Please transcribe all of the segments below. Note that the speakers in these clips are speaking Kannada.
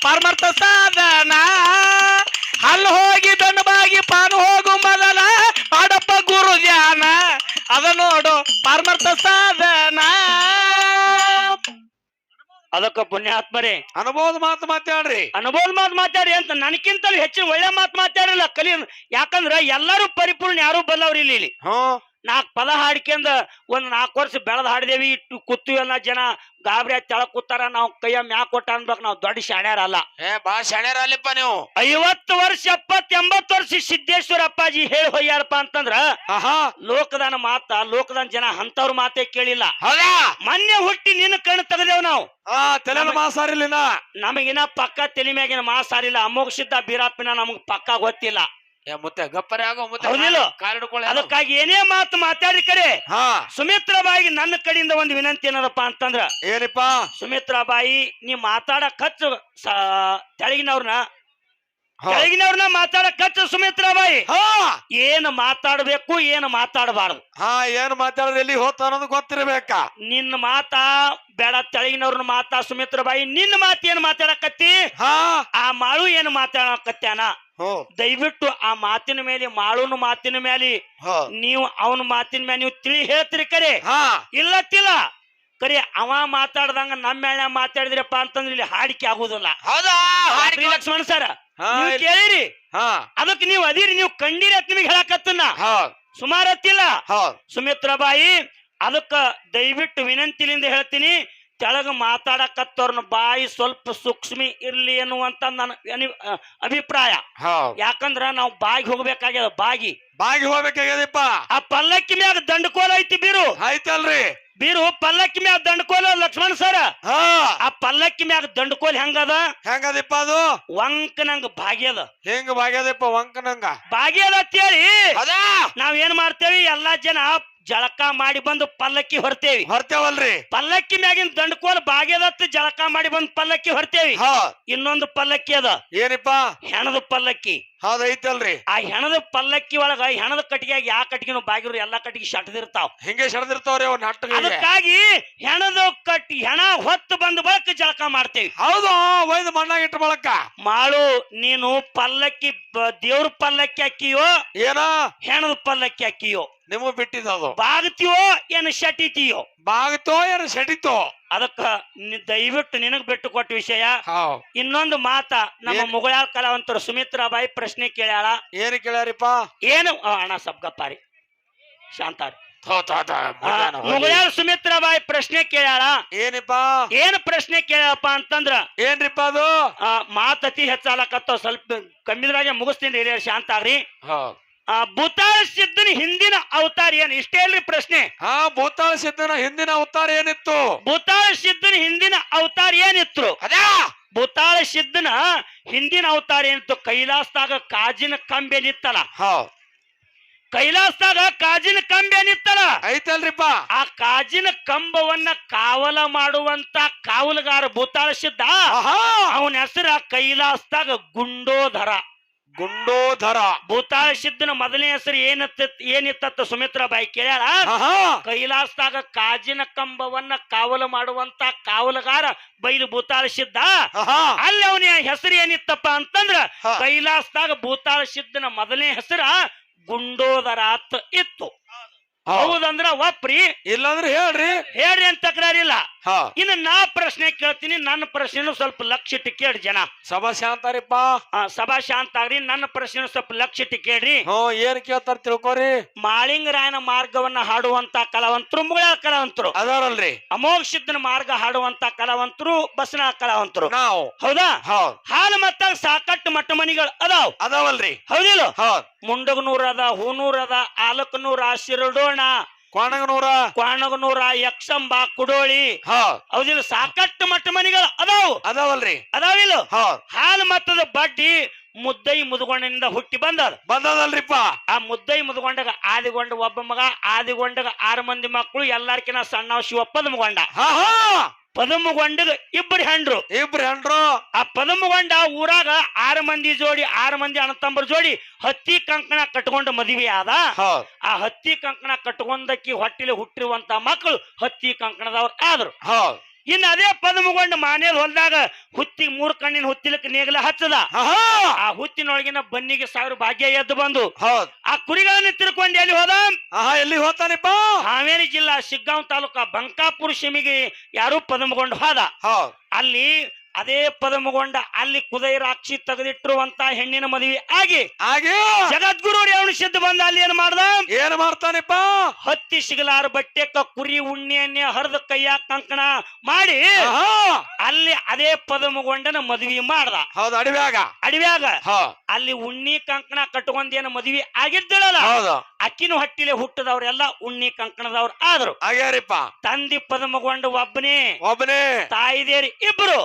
ಪರಮಾರ್ಥ ಸಾಧನ. ಅಲ್ಲಿ ಹೋಗಿ ಬೆನ್ನಬಾಗಿ ಪಾನು ಹೋಗು ಮೊದಲ ಮಾಡಪ್ಪ ಗುರು ಧ್ಯಾನ. ಅದ ನೋಡು ಪರಮಾರ್ಥ ಸಾಧನ. ಅದಕ್ಕ ಪುಣ್ಯಾತ್ಮರೇ. ಅನುಭವದ ಮಾತು ಮಾತಾಡ್ರಿ. ಅನುಭವದ ಮಾತು ಮಾತಾಡಿ ಅಂತ ನನಗಿಂತಲೂ ಹೆಚ್ಚಿನ ಒಳ್ಳೆ ಮಾತು ಮಾತಾಡಿಲ್ಲ ಕಲಿ ಯಾಕಂದ್ರ ಎಲ್ಲರೂ ಪರಿಪೂರ್ಣ ಯಾರು ಬಲ್ಲವ್ರಿ ಇಲ್ಲಿ ಇಲ್ಲಿ. ಹ್ಮ್. ನಾಲ್ಕು ಪದ ಹಾಡ್ಕೊಂಡ್ ಒಂದ್ ನಾಲ್ಕು ವರ್ಷ ಬೆಳದ ಹಾಡಿದೇವಿ. ಇಟ್ಟು ಕೂತೀವಿ ಎಲ್ಲ ಜನ ಗಾಬರಿ ತೆಳಗ್ ಕೂತಾರ. ನಾವು ಕೈಯ ಮ್ಯಾಕ್ ಕೊಟ್ಟ ಅನ್ಬೇಕು. ನಾವು ದೊಡ್ಡ ಶಾಣ್ಯಾರಲ್ಲ. ಏ ಬಾ ಶಾಣ್ಯಾರ ಅಲ್ಲಿಪ್ಪ ನೀವು. ಐವತ್ತು ವರ್ಷ ಎಪ್ಪತ್ ಎಂಬತ್ತು ವರ್ಷ ಸಿದ್ದೇಶ್ವರ ಅಪ್ಪಾಜಿ ಹೇಳಿ ಹೊಯ್ಯಾರಪ್ಪ ಅಂತಂದ್ರ ಆಹಾ. ಲೋಕದಾನ ಮಾತ ಲೋಕದಾನ ಜನ ಅಂತವ್ರ ಮಾತೇ ಕೇಳಿಲ್ಲ. ಹೌದಾ? ಮೊನ್ನೆ ಹುಟ್ಟಿ ನಿನ್ನ ಕಣ್ಣು ತೆಗೆದೇವ್ ನಾವು. ಆ ತಲೆನ ಮಾಸಾರಿಲ್ಲಿನ? ನಮಗಿನ ಪಕ್ಕ ತಲೆ ಮ್ಯಾಗಿನ ಮಾಸಾರಿಲ್ಲ. ಅಮೋಘ ಸಿದ್ದ ಬೀರಾತ್ಮಿನ ನಮಗ್ ಪಕ್ಕ ಗೊತ್ತಿಲ್ಲ. ಏ ಮುತ್ತೆ ಗಪ್ಪರೆ ಆಗೋ ಮುತ್ತೆ. ಹೌದಿಲ್ಲ? ಕಾಲಿಡ್ಕೊಳ್ಳಿ ಅದಕ್ಕಾಗಿ ಏನೇ ಮಾತು ಮಾತಾಡಿ ಕರೆ ಹಾ. ಸುಮಿತ್ರಾ ಬಾಯಿಗೆ ನನ್ನ ಕಡೆಯಿಂದ ಒಂದು ವಿನಂತಿ ಏನದಪ್ಪ ಅಂತಂದ್ರ ಏನಪ್ಪ? ಸುಮಿತ್ರಾ ಬಾಯಿ ನೀ ಮಾತಾಡ ಖರ್ಚು ಸ- ತೆಳಗಿನವ್ರನ್ನ. ಹಾ. ಕೆಳಗಿನವ್ರನ್ನ ಮಾತಾಡ ಖರ್ಚು ಸುಮಿತ್ರಾ ಬಾಯಿ ಹಾ. ಏನು ಮಾತಾಡಬೇಕು ಏನು ಮಾತಾಡಬಾರದು. ಹಾ ಏನ್ ಮಾತಾಡೋದು ಎಲ್ಲಿ ಹೋತ ಅನ್ನೋದು ಗೊತ್ತಿರ್ಬೇಕಾ? ನಿನ್ನ ಮಾತಾ ಬೇಡ ತೆಳಗಿನವ್ರನ್ನ ಮಾತಾ ಸುಮಿತ್ರಾ ಬಾಯಿ ನಿನ್ನ ಮಾತು ಏನು ಮಾತಾಡಕತ್ತಿ? ಹಾ. ಆ ಮಾಳು ಏನು ಮಾತಾಡಕತ್ಯಾನ? ಹ್ಮ್ ದಯವಿಟ್ಟು ಆ ಮಾತಿನ ಮೇಲೆ ಮಾಳುನ ಮಾತಿನ ಮೇಲೆ ನೀವು ಅವನ ಮಾತಿನ ಮೇಲೆ ನೀವು ತಿಳಿ ಹೇಳ್ತೀರಿ ಕರೆ. ಹಾ. ಇಲ್ಲತ್ತಿಲ್ಲ. ಕರೆ ಅವ ಮಾತಾಡ್ದಂಗ ನಮ್ಮ ಮೇಲೆ ಮಾತಾಡಿದ್ರಪ್ಪ ಅಂತಂದ್ರೆ ಇಲ್ಲಿ ಹಾಡಿಕೆ ಆಗುದಿಲ್ಲ. ಹೌದಾ? ಲಕ್ಷ್ಮಣ ಸರ್ ನೀವು ಇಲ್ಲಿ- ಕೇಳಿರಿ ಅದಕ್ಕೆ ನೀವು ಅದಿರಿ ನೀವು ಕಂಡಿರಿ ಅಂತ ನಿಮಗೆ ಹೇಳಕತ್ತನ್ನ. ಸುಮಾರತ್ತಿಲ್ಲ. ಸುಮಾರು ಹತ್ತಿಲ್ಲ ಹೌದ್ ಸುಮಿತ್ರಾ ಬಾಯಿ ಅದಕ್ಕ ದಯವಿಟ್ಟು ವಿನಂತಿಲಿಂದ ಹೇಳ್ತೀನಿ. ತೆಳಗ ಮಾತಾಡಕತ್ತವ್ರನ್ನ ಬಾಯಿ ಸ್ವಲ್ಪ ಸೂಕ್ಷ್ಮಿ ಇರ್ಲಿ ಅನ್ನುವಂತ ನನ್ನ ಅನಿ- ಅಭಿಪ್ರಾಯ. ಹೌದ್. ಯಾಕಂದ್ರ ನಾವು ಬಾಗಿ ಹೋಗ್ಬೇಕಾಗ್ಯದ ಬಾಗಿ. ಬಾಗಿ ಹೋಗ್ಬೇಕಾಗ್ಯದಪ್ಪ. ಆ ಪಲ್ಲಕ್ಕಿ ಮ್ಯಾಗ ದಂಡಕೋಲ ಐತಿ ಬೀರು. ಆಯ್ತಲ್ರಿ ಬೀರು ಪಲ್ಲಕ್ಕಿ ಮ್ಯಾಗ ದಂಡಕೋಲ ಲಕ್ಷ್ಮಣ್ ಸರ್? ಹಾ. ಆ ಪಲ್ಲಕ್ಕಿ ಮ್ಯಾಗ ದಂಡಕೋಲ್ ಹೆಂಗದ? ಹೆಂಗದಪ್ಪ ಅದು? ವಂಕ ನಂಗ ಭಾಗ್ಯದ ಹೆಂಗ ಬಾಗ್ಯದಪ್ಪ ವಂಕನಂಗ? ಭಾಗ್ಯದ ಅಂತೇಳಿ. ಹೌದಾ ನಾವ್ ಏನ್ ಮಾಡ್ತೇವಿ ಎಲ್ಲಾ ಜನ ಜಳಕ ಮಾಡಿ ಬಂದು ಪಲ್ಲಕ್ಕಿ ಹೊರ್ತೇವಿ. ಹೊರ್ತೇವಲ್ರಿ. ಪಲ್ಲಕ್ಕಿ ಮ್ಯಾಗಿನ ದಂಡಕೋಲ್ ಭಾಗ್ಯದತ್ತ ಜಳಕ ಮಾಡಿ ಬಂದು ಪಲ್ಲಕ್ಕಿ ಹೊರ್ತೇವಿ. ಹಾ. ಇನ್ನೊಂದು ಪಲ್ಲಕ್ಕಿ ಅದ. ಏನಪ್ಪ? ಹೆಣದ ಪಲ್ಲಕ್ಕಿ. ಹೌದೈತಲ್ರಿ ಆ ಹೆಣದ ಪಲ್ಲಕ್ಕಿ ಒಳಗ ಹೆಣದ ಕಟ್ಟಿಗೆಯಾಗ ಯಾವ ಕಟ್ಟಿಗೆನು ಬಾಗಿರು ಎಲ್ಲಾ ಕಟ್ಟಿಗೆ ಶಟದಿರ್ತಾವ. ಹಿಂಗೆ ಸಡದಿರ್ತಾವ್ರಿ ಅವ್ನ ನಾಟಕ ಅದಕ್ಕಾಗಿ ಹೆಣದ ಕಟ್ಟಿ ಹೆಣ ಹೊತ್ತು ಬಂದ ಬಳಕ ಜಳಕ ಮಾಡ್ತೇವಿ. ಹೌದು ಒಯ್ದು ಮಣ್ಣಾಗ ಇಟ್ಟು ಬಳಕ. ಮಾಳು ನೀನು ಪಲ್ಲಕ್ಕಿ ಬ- ದೇವ್ರ ಪಲ್ಲಕ್ಕಿ ಅಕ್ಕಿಯೋ ಏನ? ಹೆಣದ ಪಲ್ಲಕ್ಕಿ ಅಕ್ಕಿಯೋ ನಿಮಗ್ ಬಿಟ್ಟಿದ್ದು ಅದು. ಬಾಗ್ತಿಯೋ ಏನು ಶಟಿತಿಯೋ? ಬಾಗತೋ ಏನು ಸೆಡಿತೋ ಅದಕ್ಕ ನಿ- ದಯವಿಟ್ಟು ನಿನಗ್ ಬಿಟ್ಟು ಕೊಟ್ಟ ವಿಷಯ ಇನ್ನೊಂದು ಮಾತ ನಮ್ಮ ಏನ್? ಮುಗಳಾಳ ಕಲಾವಂತರು ಸುಮಿತ್ರಾ ಬಾಯಿ ಪ್ರಶ್ನೆ ಕೇಳ್ಯಾಳ. ಏನು ಕೇಳ್ಯಾರಿಪ್ಪ? ಏನು? ಆ, ಅಣ್ಣ ಸಬ್ಗಪ್ಪಾರಿ ಶಾಂತಾರಿ. ಥೋ, ಥೋ, ಥೋ, ಮಧ್ಯಾಹ್ನ ಹೋಗ್ಲಿ. ಮುಗಳಾಳ ಸುಮಿತ್ರಾ ಬಾಯಿ ಪ್ರಶ್ನೆ ಕೇಳ್ಯಾಳ. ಏನಿಪ್ಪ? ಏನ್ ಪ್ರಶ್ನೆ ಕೇಳ್ಯಪ್ಪ ಅಂತಂದ್ರ? ಏನ್ರಿಪ್ಪ ಅದು? ಆ, ಮಾತ್ ಅತಿ ಸ್ವಲ್ಪ ಕಮ್ಮಿದ್ರಾಗೆ ಮುಗಿಸ್ತೀನಿ ಹಿರಿಯರ್ ಶಾಂತ ಆಗ್ರಿ ಹೌದ್ ಆ ಭೂತಾಳ ಸಿದ್ಧನ ಹಿಂದಿನ ಅವತಾರ ಏನು? ಇಷ್ಟೇ ಅಲ್ರಿ ಪ್ರಶ್ನೆ. ಆ ಭೂತಾಳ ಸಿದ್ಧನ ಹಿಂದಿನ ಅವತಾರ ಏನಿತ್ತು? ಭೂತಾಳ ಸಿದ್ಧನ ಹಿಂದಿನ ಅವತಾರ ಏನಿತ್ತು? ಅದೇ! ಭೂತಾಳ ಸಿದ್ಧನ ಹಿಂದಿನ ಅವತಾರ ಏನಿತ್ತು? ಕೈಲಾಸದಾಗ ಕಾಜಿನ ಕಂಬೆ ನಿತ್ತಲ ಹೌದ್. ಕೈಲಾಸದಾಗ ಕಾಜಿನ ಕಂಬೆ ನಿತ್ತಲ ಐತಲ್ರಿಪ್ಪ. ಆ ಕಾಜಿನ ಕಂಬವನ್ನ ಕಾವಲ ಮಾಡುವಂತ ಕಾವಲುಗಾರ ಭೂತಾಳ ಸಿದ್ಧ? ಅವನ ಹೆಸರ ಕೈಲಾಸದಾಗ ಗುಂಡೋಧರ ಗುಂಡೋಧರ. ಭೂತಾಳ ಸಿದ್ಧನ ಮೊದಲನೇ ಹೆಸರು ಏನತ್ತ ಏನಿತ್ತ ಸುಮಿತ್ರ ಬಾಯಿ ಕೇಳ್ಯಾಳ? ಕೈಲಾಸದಾಗ ಕಾಜಿನ ಕಂಬವನ್ನ ಕಾವಲು ಮಾಡುವಂತ ಕಾವಲುಗಾರ ಬೈಲು ಭೂತಾಳ ಸಿದ್ಧ? ಅಲ್ಲಿ ಅವನ ಹೆಸರು ಏನಿತ್ತಪ್ಪ ಅಂತಂದ್ರ ಕೈಲಾಸದಾಗ ಭೂತಾಳ ಸಿದ್ಧನ ಮೊದಲನೇ ಹೆಸರ ಗುಂಡೋದರ ಇತ್ತು. ಹೌದಂದ್ರ ಒಪ್ರಿ. ಇಲ್ಲಾಂದ್ರೆ ಹೇಳ್ರಿ. ಹೇಳ್ರಿ ಅಂತ ತಕರಾರಿಲ್ಲ ಹಾ. ಇನ್ನು ನಾ ಪ್ರಶ್ನೆ ಕೇಳ್ತೀನಿ ನನ್ನ ಪ್ರಶ್ನೆನು ಸ್ವಲ್ಪ ಲಕ್ಷ ಇಟ್ಟು ಕೇಳಿ ಜನ. ಸಭಾ ಶಾಂತಾರಿಪ್ಪ ಆ, ಸಭಾ ಶಾಂತ ಆಗ್ರಿ ನನ್ನ ಪ್ರಶ್ನೆ ಸ್ವಲ್ಪ ಲಕ್ಷ ಇಟ್ಟು ಕೇಳ್ರಿ. ಹ್ಮ್ ಏನ್ ಕೇಳ್ತಾರ ತಿಳ್ಕೊರಿ. ಮಾಳಿಂಗರಾಯನ ಮಾರ್ಗವನ್ನ ಹಾಡುವಂತ ಕಲಾವಂತರು ಮುಗಳ ಕಲಾವಂತರು. ಅದಾರಲ್ರಿ. ಅಮೋಘ ಸಿದ್ಧನ ಮಾರ್ಗ ಹಾಡುವಂತ ಕಲಾವಂತರು ಬಸನ ಕಲಾವಂತರು. ನಾವು. ಹೌದಾ? ಹೌದ್. ಹಾಲು ಮತ್ತ ಸಾಕಟ್ಟು ಮಟ್ಟ ಮನಿಗಳು ಅದಾವ್. ಅದಾವಲ್ರಿ. ಹೌದಿಲ್ಲ? ಹೌದ್. ಮುಂಡಗನೂರ್ ಅದ ಹೂನೂರ ಅದ ಆಲಕನೂರ ಶಿರಡೋಣ ಕ್ವಾಣಗನೂರ? ಕ್ವಾಣಗನೂರ ಯಕ್ಷಂಬ ಕುಡೋಳಿ. ಹೌದ್ ಹೌದಿಲ್ಲ ಸಾಕಷ್ಟು ಮಟ್ಟ ಮನಿಗಳು ಅದಾವ್. ಅದಾವಲ್ರಿ. ಅದಾವಿಲ್ಲ. ಹೌದ್ ಹಾಲು ಮತ್ತದ ಬಡ್ಡಿ ಮುದ್ದೈ ಮುದುಗೊಂಡನಿಂದ ಹುಟ್ಟಿ ಬಂದದ. ಬಂದದಲ್ರಿಪ್ಪ. ಆ ಮುದ್ದೈ ಮುದುಗೊಂಡಾಗ ಆದಿಗೊಂಡ ಒಬ್ಬ ಮಗ ಆದಿಗೊಂಡಾಗ ಆರು ಮಂದಿ ಮಕ್ಕಳು ಎಲ್ಲಾರ್ಕಿನ ಸಣ್ಣ ಶಿವಪ್ಪದ ಮುಗೊಂಡ ಹಾ ಹಾ ಪದಮುಗೊಂಡಗ ಇಬ್ಬರು ಹೆಂಡ್ರು. ಇಬ್ರು ಹೆಂಡ್ರು. ಆ ಪದಮಗೊಂಡ ಊರಾಗ ಆರು ಮಂದಿ ಜೋಡಿ ಆರು ಮಂದಿ ಅಣ್ಣತಂಬರ್ ಜೋಡಿ ಹತ್ತಿ ಕಂಕಣ ಕಟ್ಕೊಂಡು ಮದುವೆ ಆದ. ಆ ಹತ್ತಿ ಕಂಕಣ ಕಟ್ಕೊಂಡಕ್ಕಿ ಹೊಟ್ಟಿಲಿ ಹುಟ್ಟಿರುವಂತ ಮಕ್ಕಳು ಹತ್ತಿ ಕಂಕಣದವ್ರು ಆದ್ರು. ಹೌದ್. ಇನ್ನು ಅದೇ ಪದ್ಮಗೊಂಡು ಮಾನೇಲ್ ಹೊಲ್ದಾಗ ಹುತ್ತಿ ಮೂರ್ ಕಣ್ಣಿನ ಹುತ್ತಿಲಕ್ಕೆ ನೇಗಲ ಹಚ್ಚದ. ಆ ಹುತ್ತಿನೊಳಗಿನ ಬನ್ನಿಗೆ ಸಾವಿರ ಭಾಗ್ಯ ಎದ್ದು ಬಂದು. ಹೌದ್. ಆ ಕುರಿಗಳನ್ನು ತಿರ್ಕೊಂಡು ಎಲ್ಲಿ ಹೋದ? ಎಲ್ಲಿ ಹೋತಾನಪ್ಪ ಹಾವೇರಿ ಜಿಲ್ಲಾ ಶಿಗ್ಗಾಂವ್ ತಾಲೂಕ ಬಂಕಾಪುರ ಶಿಮಿಗೆ ಯಾರು ಪದ್ಮಗೊಂಡು ಹೋದ. ಹೌದ್. ಅಲ್ಲಿ ಅದೇ ಪದಮಗೊಂಡ ಅಲ್ಲಿ ಕುದೈರಾಕ್ಷಿ ತೆಗೆದಿಟ್ಟಿರುವಂತ ಹೆಣ್ಣಿನ ಮದುವೆ ಆಗಿ ಹಾಗೆ ಜಗದ್ಗುರು ರೇವಣ ಸಿದ್ಧ ಬಂದ ಅಲ್ಲಿ ಏನ್ ಮಾಡ್ದ? ಏನ್ ಮಾಡ್ತಾನಪ್ಪ? ಹತ್ತಿ ಸಿಗಲಾರ ಬಟ್ಟೆಕ್ಕ ಕುರಿ ಉಣ್ಣೆಯನ್ನೇ ಹರಿದ ಕೈಯ ಕಂಕಣ ಮಾಡಿ ಅಲ್ಲಿ ಅದೇ ಪದಮಗೊಂಡನ ಮದುವೆ ಮಾಡ್ದ. ಹೌದು ಅಡವ್ಯಾಗ. ಅಡವ್ಯಾಗ. ಅಲ್ಲಿ ಉಣ್ಣಿ ಕಂಕಣ ಕಟ್ಕೊಂಡೇನ ಮದುವೆ ಆಗಿದ್ದಳಲ್ಲ? ಹೌದು. ಅಕ್ಕಿನ ಹೊಟ್ಟಿಲೆ ಹುಟ್ಟದವ್ರೆಲ್ಲ ಉಣ್ಣಿ ಕಂಕಣದವ್ರು ಆದ್ರು. ಆಗ್ಯಾರಿಪ್ಪ ತಂದಿ ಪದಮಗೊಂಡ ಒಬ್ಬನೇ ಒಬ್ಬನೇ. ತಾಯಿದೇರಿ ಇಬ್ರು.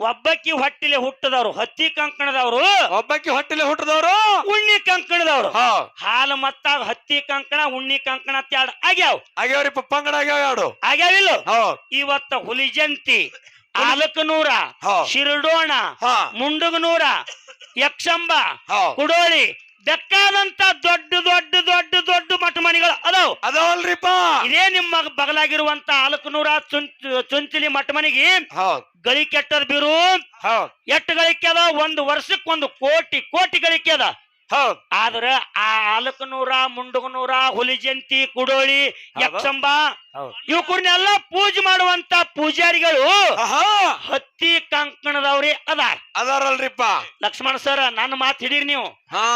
ಒಬ್ಬಕ್ಕಿ ಹೊಟ್ಟಿಲೆ ಹುಟ್ಟದವ್ರು ಹತ್ತಿ ಕಂಕಣದವ್ರು ಒಬ್ಬಕ್ಕಿ ಹೊಟ್ಟಿಲೆ ಹುಟ್ಟದವ್ರು. ಉಣ್ಣಿ ಕಂಕಣದವ್ರು. ಹಾಲು ಮತ್ತ ಹತ್ತಿ ಕಂಕಣ ಉಣ್ಣಿ ಕಂಕಣ ತ್ಯಾಡ ಆಗ್ಯಾವ. ಆಗ್ಯಾವ್ರಿ ಪಂಗಡ ಆಗ್ಯಾವ ಎರಡು. ಆಗ್ಯಾವಿಲ್ಲ ಇವತ್ತ ಇವತ್ತ ಹುಲಿಜಂತಿ ಆಲಕನೂರ ಶಿರಡೋಣ ಹಾ. ಮುಂಡಗನೂರ ಯಕ್ಷಂಬ ಕುಡೋಳಿ ಬೆಕ್ಕಾದಂತ ದೊಡ್ಡ ದೊಡ್ಡ ಅದಾವಲ್ರಿಪ್ಪ. ಇದೇ ನಿಮ್ಮ ಬಗಲಾಗಿರುವಂತ ಆಲಕನೂರ ಚುಂಚ್ ಚುಂಚಲಿ ಮಠ ಮನೆಗೆ ಗಳಿ ಕೆಟ್ಟದ ಬೀರು. ಹೌದ್. ಎಷ್ಟು ಗಳಿಕೆ ಅದ ಒಂದು ವರ್ಷಕ್ಕೊಂದು ಕೋಟಿ ಕೋಟಿ ಗಳಿಕೆ ಅದ ಹೌದ್. ಆದ್ರ ಆ ಆಲಕನೂರ ಮುಂಡಗನೂರ ಹುಲಿಜಂತಿ ಕುಡೋಳಿ ಯಕ್ಷಂಬ ಇವಕುರ್ನೆಲ್ಲ ಪೂಜೆ ಮಾಡುವಂತ ಪೂಜಾರಿಗಳು ಹತ್ತಿ ಹತ್ತಿ ಕಂಕಣದವ್ರಿ ಅದಾರ ಅದಾರಲ್ರಿಪ್ಪ. ಲಕ್ಷ್ಮಣ ಸರ್ ನನ್ನ ಮಾತು ಹಿಡೀರಿ ನೀವು. ಹಾ.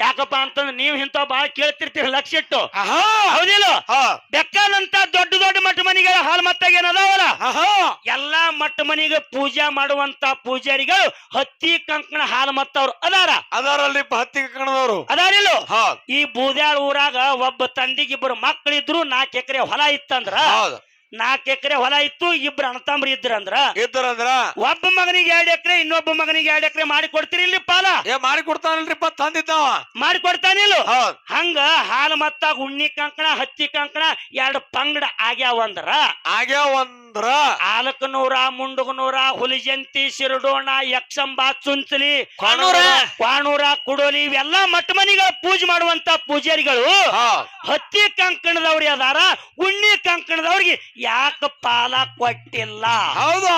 ಯಾಕಪ್ಪ ಅಂತಂದ್ರೆ ನೀವು ಇಂಥ ಬಾಳ ಕೇಳ್ತಿರ್ತೀರಿ ಲಕ್ಷ ಇಟ್ಟು. ಆಹಾ ಹೌದಿಲ್ಲ? ಹಾ. ಬೆಕ್ಕಾದಂತ ದೊಡ್ಡ ದೊಡ್ಡ ಮಠ ಮನಿಗಳ ಹಾಲ್ ಮತ್ತಾಗ ಏನದಾವಲ್ಲ ಆಹಾ ಎಲ್ಲಾ ಮಠ ಮನಿಗೆ ಪೂಜಾ ಮಾಡುವಂತ ಪೂಜಾರಿಗಳು ಹತ್ತಿ ಕಂಕಣ ಹಾಲು ಮತ್ತವ್ರು. ಅದಾರ? ಅದಾರಲ್ರಿಪ್ಪ ಹತ್ತಿ ಕಣದವರು ಅದಾರಿಲ್ಲ? ಹೌದ್ ಈ ಬೂದ್ಯಾಳ ಊರಾಗ ಒಬ್ಬ ತಂದಿಗಿಬ್ಬರು ಮಕ್ಕಳಿದ್ರು ನಾಲ್ಕು ಎಕರೆ ಹೊಲ ಇತ್ತಂದ್ರ ಹೌದ್. ನಾಲ್ಕು ಎಕರೆ ಹೊಲ ಇತ್ತು ಇಬ್ರು ಅಣ್ಣತಂಬ್ರಿ ಇದ್ರಂದ್ರ ಇದ್ರಂದ್ರ ಒಬ್ಬ ಮಗನಿಗೆ ಎರಡು ಎಕರೆ ಇನ್ನೊಬ್ಬ ಮಗನಿಗೆ ಎರಡು ಎಕರೆ ಮಾಡಿ ಕೊಡ್ತೀರಿ ಇಲ್ಲಿ ಪಾಲ? ಏ ಮಾಡಿ ಕೊಡ್ತಾನಲ್ರಿಪ್ಪ ತಂದಿದ್ದಾವ. ಮಾಡಿ ಕೊಡ್ತಾನಿಲ್ಲ ಹೌದ್. ಹಂಗ ಹಾಲು ಮತ್ತ ಉಣ್ಣಿ ಕಂಕಣ ಹತ್ತಿ ಕಂಕಣ ಎರಡು ಪಂಗಡ ಆಗ್ಯಾವ ಅಂದ್ರ ಆಗ್ಯಾವ ಅಂದ್ರ ಆಲಕನೂರ ಮುಂಡಗನೂರ ಹುಲಿಜಂತಿ ಶಿರಡೋಣ ಯಕ್ಷಂಬಾ ಚುಂಚಲಿ ಕ್ವಾಣೂರ. ಕುಡೋಲಿ ಇವೆಲ್ಲ ಮಠ ಮನಿಗಳ ಪೂಜೆ ಮಾಡುವಂತ ಪೂಜಾರಿಗಳು. ಹತ್ತಿ ಕಂಕಣದವ್ರಿ ಅದಾರ ಉಣ್ಣಿ ಕಂಕಣದವ್ರಿಗೆ ಯಾಕ ಪಾಲ ಕೊಟ್ಟಿಲ್ಲ? ಹೌದಾ?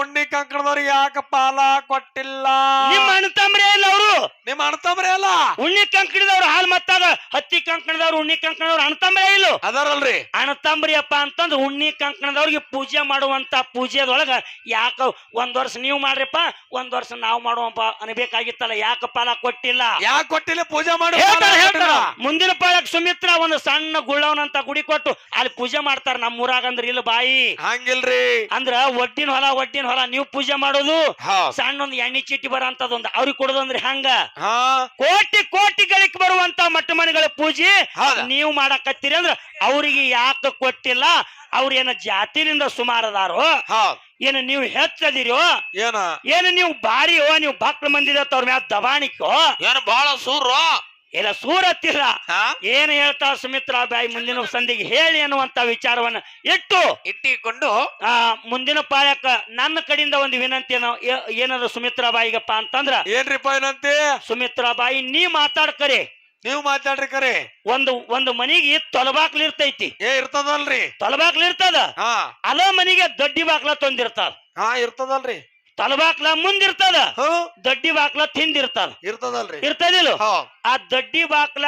ಉಣ್ಣಿ ಕಂಕಣದವ್ರಿಗೆ ಯಾಕ ಪಾಲ ಕೊಟ್ಟಿಲ್ಲ? ನಿಮ್ಮ ಅಣ್ಣ ಇಲ್ಲ ಅವರು? ನಿಮ್ಮ ಅಣ್ತಂಬ್ರಿ ಅಲ್ಲ ಉಣ್ಣಿ ಕಂಕಣದವ್ರು ಹಾಲ್ ಮತ್ತಾಗ ಹತ್ತಿ ಕಂಕಣದವ್ರು ಉಣ್ಣಿ ಕಂಕಣದವ್ರು ಅಣ್ಣ ಇಲ್ಲ. ಅದಾರಲ್ರಿ. ಅಪ್ಪ ಅಂತಂದ್ರ ಉಣ್ಣಿ ಕಂಕಣದವ್ರಿಗೆ ಪೂಜೆ ಮಾಡುವಂತ ಪೂಜೆದೊಳಗ ಯಾಕ ಒಂದ್ ವರ್ಷ ನೀವು ಮಾಡ್ರಿಪ್ಪ ಒಂದ್ ವರ್ಷ ನಾವು ಮಾಡುವಪ್ಪ ಅನ್ಬೇಕಾಗಿತ್ತಲ್ಲ ಯಾಕ ಪಾಲ ಕೊಟ್ಟಿಲ್ಲ? ಯಾಕೆ ಕೊಟ್ಟಿಲ್ಲ? ಪೂಜೆ ಮಾಡಿ ಮುಂದಿನ ಪಾಳಕ್ ಸುಮಿತ್ರ ಒಂದು ಸಣ್ಣ ಗುಳ್ಳವನಂತ ಗುಡಿ ಕೊಟ್ಟು ಅಲ್ಲಿ ಪೂಜೆ ಮಾಡ್ತಾರ ನಮ್ಮ ಊರಾಗ ಅಂದ್ರೆ ಇಲ್ಲ ಬಾಯಿ ಹಂಗಿಲ್ರಿ. ಅಂದ್ರ ಒಡ್ಡಿನ ಹೊಲ ಒಡ್ಡಿನ ಹೊಲ ನೀವು ಪೂಜೆ ಮಾಡೋದು ಸಣ್ಣ ಒಂದು ಎಣ್ಣೆ ಚೀಟಿ ಬರೋಂತದೊಂದು ಅವ್ರಿಗೆ ಕೊಡೋದಂದ್ರೆ ಹಂಗ? ಹಾ. ಕೋಟಿ ಕೋಟಿ ಗಳಿಕ್ ಬರುವಂತ ಮಟ್ಟ ಮನೆಗಳ ಪೂಜೆ ನೀವು ಮಾಡಕತ್ತೀರಿ ಅಂದ್ರ ಅವ್ರಿಗೆ ಯಾಕೆ ಕೊಟ್ಟಿಲ್ಲ? ಅವ್ರ ಏನ ಜಾತಿನಿಂದ ಸುಮಾರದಾರೋ? ಏನ ಏನು ನೀವು ಹೆಚ್ಚದಿರೋ? ಏನ? ಏನು ನೀವು ಬಾರಿಯೋ ನೀವು ಭಕ್ತ ಮಂದಿರ ಅವ್ರ ಮ್ಯಾಲ ದಬಾಣಿಕೋ? ಏನ್ ಬಹಳ ಸೂರು ಏನ ಸೂರತ್ತಿಲ್ಲ. ಹತ್ತಿಲ್ಲ ಏನ್ ಹೇಳ್ತಾ ಸುಮಿತ್ರ ಬಾಯಿ ಮುಂದಿನ ಸಂಧಿಗೆ ಹೇಳಿ ಅನ್ನುವಂತ ವಿಚಾರವನ್ನ ಇಟ್ಟು ಇಟ್ಟಿಕೊಂಡು ಆ ಮುಂದಿನ ಪಾಯಕ ನನ್ನ ಕಡೆಯಿಂದ ಒಂದು ವಿನಂತಿ ಏನಾದ್ರು ಸುಮಿತ್ರ ಏನದ ಬಾಯಿಗಪ್ಪ ಅಂತಂದ್ರ ಏನ್ರಿಪ್ಪ ವಿನಂತಿ? ಸುಮಿತ್ರಾ ಬಾಯಿ ನೀ ಮಾತಾಡ್ಕರಿ. ನೀವು ಮಾತಾಡ್ರಿ ಕರೆ. ಒಂದು ಒಂದು ಮನಿಗೆ ತೊಲಬಾಕ್ಲು ಇರ್ತೈತಿ. ಏ ಇರ್ತದಲ್ರಿ. ತೊಲಬಾಕ್ಲು ಇರ್ತದ? ಹಾ. ಅಲ ಮನಿಗೆ ದೊಡ್ಡಿ ಬಾಕ್ಲ ತಂದಿರ್ತಾರ. ಹಾ ಇರ್ತದಲ್ರಿ. ತಲಬಾಕ್ಲ ಮುಂದಿರ್ತದ? ಹ್ಮ್ ದೊಡ್ಡಿ ಬಾಕ್ಲ ತಿಂದಿರ್ತಾರ. ಇರ್ತದಲ್ರಿ. ಇರ್ತದಿಲ್ಲ? ಆ ದೊಡ್ಡಿ ಬಾಕ್ಲ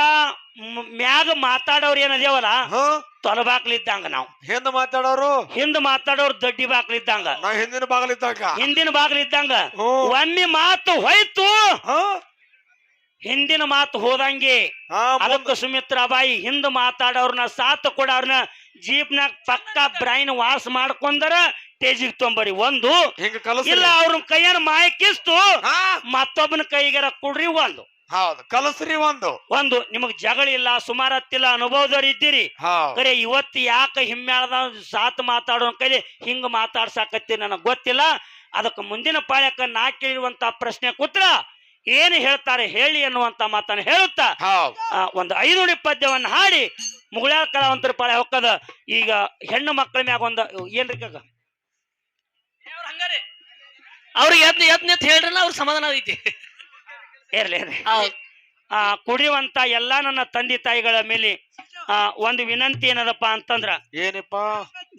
ಮ್- ಮ್ಯಾಗ ಮಾತಾಡೋರ್ ಏನದೇವಲ್ಲ ಹ್ಮ್ ತೊಲಬಾಕ್ಲ ಇದ್ದಂಗ ನಾವು. ಹಿಂದ ಮಾತಾಡೋರು? ಹಿಂದ್ ಮಾತಾಡೋರು ದೊಡ್ಡಿ ಬಾಕ್ಲ ಇದ್ದಂಗ. ನಾ ಹಿಂದಿನ ಬಾಗಲಿದ್ದಾಗ ಹಿಂದಿನ ಬಾಗ್ಲ ಇದ್ದಂಗ. ಹ್ಮ್. ಒಮ್ಮೆ ಮಾತು ಹೋಯ್ತು. ಹಾ. ಹಿಂದಿನ ಮಾತು ಹೋದಂಗೆ ಅದಕ್ಕೆ ಸುಮಿತ್ರಾ ಬಾಯಿ ಹಿಂದ್ ಮಾತಾಡೋರ್ನ ಸಾತ್ ಕೊಡೋರ್ನ ಜೀಪ್ನಾಗ ಪಕ್ಕ ಬ್ರೈನ್ ವಾಸ್ ಮಾಡ್ಕೊಂಡರ ಟೇಜಿಗೆ ತೊಂಬರಿ. ಒಂದು ಇಲ್ಲ ಅವ್ರ ಕೈಯನ್ನ ಮಾಯಕಿಸ್ತು ಮತ್ತೊಬ್ಬನ ಕೈಗಾರ ಕೊಡ್ರಿ ಒಂದು. ಹೌದ್ ಕಲಸ್ರಿ ಒಂದು. ಒಂದು ನಿಮಗ್ ಜಗಳ ಇಲ್ಲ ಸುಮಾರತ್ತಿಲ್ಲ ಅನುಭವದವ್ರು ಇದ್ದೀರಿ. ಕರೆ ಇವತ್ತು ಯಾಕೆ ಹಿಮ್ಮ್ಯಾಳದ ಸಾತ್ ಮಾತಾಡೋ ಕೈಲಿ ಹಿಂಗ ಮಾತಾಡ್ಸಾಕತ್ತಿ ನನಗ್ ಗೊತ್ತಿಲ್ಲ. ಅದಕ್ಕೆ ಮುಂದಿನ ಪಾಳ್ಯಕ್ಕ ನಾ ಕೇಳಿರುವಂತ ಪ್ರಶ್ನೆ ಕೂತ್ರ? ಏನು ಹೇಳ್ತಾರೆ ಹೇಳಿ ಅನ್ನುವಂತ ಮಾತನ್ನು ಹೇಳುತ್ತಾ? ಒಂದು ಐದು ಪದ್ಯವನ್ನ ಹಾಡಿ ಮುಗಳ ಕಲಾವಂತರ ಪಾಳೆ ಹೊಕ್ಕದ ಈಗ ಹೆಣ್ಣು ಮಕ್ಕಳ ಮ್ಯಾಗ ಒಂದು ಏನ್ರಿ ಕಾಕ? ಅವ್ರಿಗೆ ಎದ್ ಎದ್ ನಿಂತ್ ಹೇಳ್ರಲ್ಲ ಅವ್ರ ಸಮಾಧಾನ ಐತಿ ಇರ್ಲಿ. ಆ ಕುಡಿಯುವಂತ ಎಲ್ಲಾ ನನ್ನ ತಂದೆ ತಾಯಿಗಳ ಮೇಲೆ ಆ, ಒಂದು ವಿನಂತಿ ಏನದಪ್ಪ ಅಂತಂದ್ರ ಏನಪ್ಪ?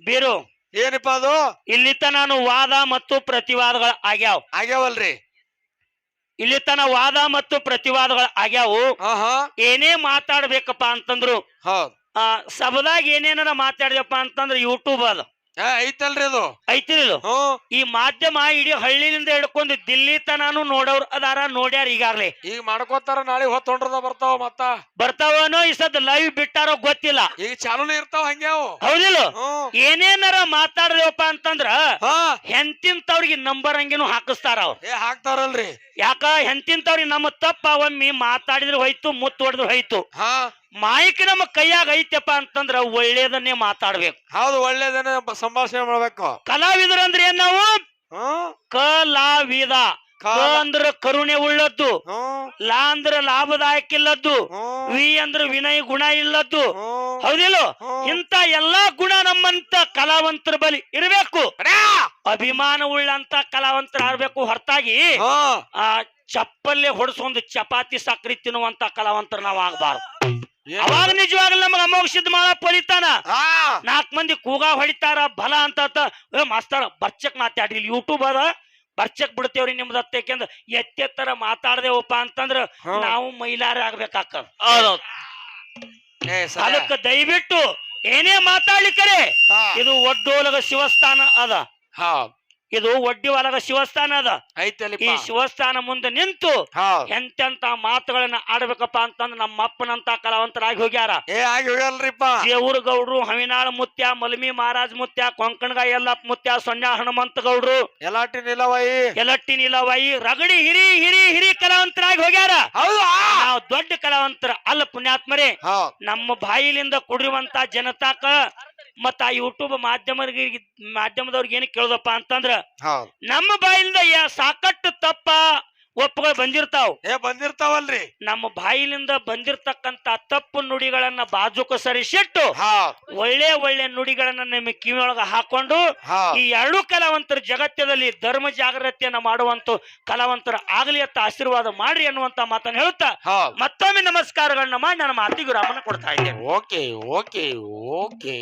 ಬೀರು ಏನಪ್ಪ ಅದು? ಇಲ್ಲಿ ನಾನು ವಾದ ಮತ್ತು ಪ್ರತಿವಾದಗಳು ಆಗ್ಯಾವ. ಆಗ್ಯಾವಲ್ರಿ. ಇಲ್ಲಿ ತನ ವಾದ ಮತ್ತು ಪ್ರತಿವಾದಗಳು ಆಗ್ಯಾವು. ಹಾ ಹಾ ಏನೇ ಮಾತಾಡ್ಬೇಕಪ್ಪ ಅಂತಂದ್ರು ಹೌದು. ಆ ಸಭದಾಗ ಏನೇನಾರ ಮಾತಾಡಿದಪ್ಪ ಅಂತಂದ್ರ ಯೂಟ್ಯೂಬ್ ಅದ. ಐತಲ್ರಿ ಅದು. ಐತಿರಿಲ್ಲ ಹ್ಮ್ ಈ ಮಾಧ್ಯಮ ಇಡೀ ಹಳ್ಳಿನಿಂದ ಹಿಡ್ಕೊಂಡು ದಿಲ್ಲಿ ತನಾನು ನೋಡವ್ರ ಅದಾರ ನೋಡ್ಯಾರ ಈಗಾಗ್ಲೇ. ಈಗ ಮಾಡ್ಕೋತಾರ ನಾಳೆ ಹೊತ್ತೊಂಡ್ರದ ಬರ್ತಾವ ಮತ್ತ? ಬರ್ತಾವನೋ ಈ ಸದ್ ಲೈವ್ ಬಿಟ್ಟಾರೋ ಗೊತ್ತಿಲ್ಲ. ಈಗ ಚಾಲೂನೇ ಇರ್ತಾವ ಹಂಗ್ಯಾವು ಹೌದಿಲ್ಲ? ಹ್ಮ್ ಏನೇನಾರ ಮಾತಾಡ್ದೇವಪ್ಪ ಅಂತಂದ್ರ ಹಾ. ಹೆಂತಿಂತವ್ರಿಗೆ ನಂಬರ್ ಹಂಗೇನು ಹಾಕಿಸ್ತಾರ ಅವ್ರು. ಏ ಹಾಕ್ತಾರಲ್ರಿ. ಯಾಕ? ಹೆಂತಿಂತವ್ರಿಗೆ ನಮ್ಮ ತಪ್ಪ ಒಮ್ಮಿ ಮಾತಾಡಿದ್ರೆ ಹೋಯ್ತು ಮುತ್ತು ಹೊಡೆದ್ರು ಹೋಯ್ತು. ಹಾ. ಮಾಯಿಕ್ ನಮ್ಮ ಕೈಯಾಗ ಐತಪ್ಪ ಅಂತಂದ್ರ ಒಳ್ಳೇದನ್ನೇ ಮಾತಾಡ್ಬೇಕು. ಹೌದು ಒಳ್ಳೇದನ್ನೇ ಸಂಭಾಷಣೆ ಮಾಡ್ಬೇಕು. ಕಲಾವಿದರಂದ್ರೆ ಏನ್ ನಾವು? ಕಲಾವಿದ. ಕ ಅಂದ್ರ ಕರುಣೆ ಉಳ್ಳದ್ದು. ಲಾ ಅಂದ್ರ ಲಾಭದಾಯಕ ಇಲ್ಲದ್ದು. ವಿ ಅಂದ್ರ ವಿನಯ ಗುಣ ಇಲ್ಲದ್ದು. ಹೌದಿಲ್ಲ ಇಂತ ಎಲ್ಲಾ ಗುಣ ನಮ್ಮಂತ ಕಲಾವಂತರ ಬಲಿ ಇರಬೇಕು! ಅಭಿಮಾನ ಉಳ್ಳಂತ ಕಲಾವಂತರ ಆಡ್ಬೇಕು ಹೊರತಾಗಿ ಆ ಚಪ್ಪಲ್ಲೇ ಹೊಡಸೊಂದು ಚಪಾತಿ ಸಕ್ರಿ ತಿನ್ನುವಂತ ಕಲಾವಂತರ ನಾವ್ ಆಗ್ಬಾರ್ದು. ಅವಾಗ ನಿಜವಾಗ್ಲೂ ನಮಗ ಅಮೋಘ ಸಿದ್ಧ ಮಾಡ ಪೊಲಿತಾನ ನಾಲ್ಕ್ ಮಂದಿ ಕೂಗ ಹೊಡಿತಾರ ಬಲ ಅಂತ ಮಾಸ್ತಾರ ಬರ್ಚಕ್ ಮಾತಾಡ್ರಿ ಇಲ್ಲಿ ಯೂಟ್ಯೂಬ್ ಅದ. ಬರ್ಚಕ್ ಬಿಡ್ತೇವ್ರಿ ನಿಮ್ದ ಅತ್ತೇಕೆಂದ್ರ ಎತ್ತೆತ್ತರ ಮಾತಾಡ್ದೇವಪ್ಪ ಅಂತಂದ್ರ ನಾವು ಮೈಲಾರ ಆಗ್ಬೇಕಾಗ್ತದ ಅದಕ್ಕೆ ದಯವಿಟ್ಟು ಏನೇ ಮಾತಾಡ್ಲಿಕ್ಕರೆ ಇದು ಒಡ್ಡೋಲಗ ಶಿವಸ್ಥಾನ ಅದ. ಹಾ. ಇದು ಒಡ್ಡಿ ಒಳಗ ಶಿವಸ್ಥಾನ ಅದ. ಈ ಶಿವಸ್ಥಾನ ಮುಂದೆ ನಿಂತು ಎಂತೆಂತ ಮಾತುಗಳನ್ನ ಆಡ್ಬೇಕಪ್ಪ ಅಂತಂದ್ರ ನಮ್ಮ ಅಪ್ಪನಂತ ಕಲಾವಂತರಾಗಿ ಹೋಗ್ಯಾರ. ಏ ಆಗಿ ದೇವ್ರ ಗೌಡ್ರು ಹವಿನಾಳ ಮುತ್ಯ ಮಲ್ಮಿ ಮಹಾರಾಜ್ ಮುತ್ಯ ಕೊಂಕಣಗ ಎಲ್ಲ ಮುತ್ಯ ಸೊನ್ಯಾ ಹನುಮಂತ ಗೌಡ್ರು ಎಲ್ಲಾಟಿ ನಿಲವಾಯಿ ಎಲಟ್ಟಿ ನಿಲವಾಯಿ ರಗಡಿ ಹಿರಿ ಹಿರಿ ಹಿರಿ ಕಲಾವಂತರಾಗಿ ಹೋಗ್ಯಾರ. ಹೌದಾ? ನಾವು ದೊಡ್ಡ ಕಲಾವಂತರ ಅಲ್ಲ ಪುಣ್ಯಾತ್ಮರೇ. ನಮ್ಮ ಬಾಯಿಲಿಂದ ಕುಡಿಯುವಂತ ಜನತಾಕ ಮತ್ತ ಆ ಯೂಟ್ಯೂಬ್ ಮಾಧ್ಯಮ ಮಾಧ್ಯಮದವ್ರಿಗೆ ಏನ್ ಕೇಳೋದಪ್ಪ ಅಂತಂದ್ರ ನಮ್ಮ ಬಾಯಿಲಿಂದ ಯಾ- ಸಾಕಷ್ಟು ತಪ್ಪ ಒಪ್ಪುಗಳು ಬಂದಿರ್ತಾವ್. ಏ ಬಂದಿರ್ತಾವಲ್ರಿ. ನಮ್ಮ ಬಾಯಿಲಿಂದ ಬಂದಿರ್ತಕ್ಕಂತ ತಪ್ಪು ನುಡಿಗಳನ್ನ ಬಾಜುಕ ಸರಿಸಿಟ್ಟು ಹಾ ಒಳ್ಳೆ ಒಳ್ಳೆ ನುಡಿಗಳನ್ನ ನಿಮ್ಮ ಕಿವಿಯೊಳಗ ಹಾಕೊಂಡು ಈ ಎರಡು ಕಲಾವಂತರ ಜಗತ್ತದಲ್ಲಿ ಧರ್ಮ ಜಾಗೃತಿಯನ್ನ ಮಾಡುವಂತ ಕಲಾವಂತರ ಆಗ್ಲಿ ಅಂತ ಆಶೀರ್ವಾದ ಮಾಡ್ರಿ ಅನ್ನುವಂತ ಮಾತನ್ನ ಹೇಳುತ್ತಾ ಮತ್ತೊಮ್ಮೆ ನಮಸ್ಕಾರಗಳನ್ನ ಮಾಡಿ ನನ್ನ ಮಾತಿಗೆ ರಾಮನ ಕೊಡ್ತಾ ಇದ್ದೇನೆ. Okay okay okay.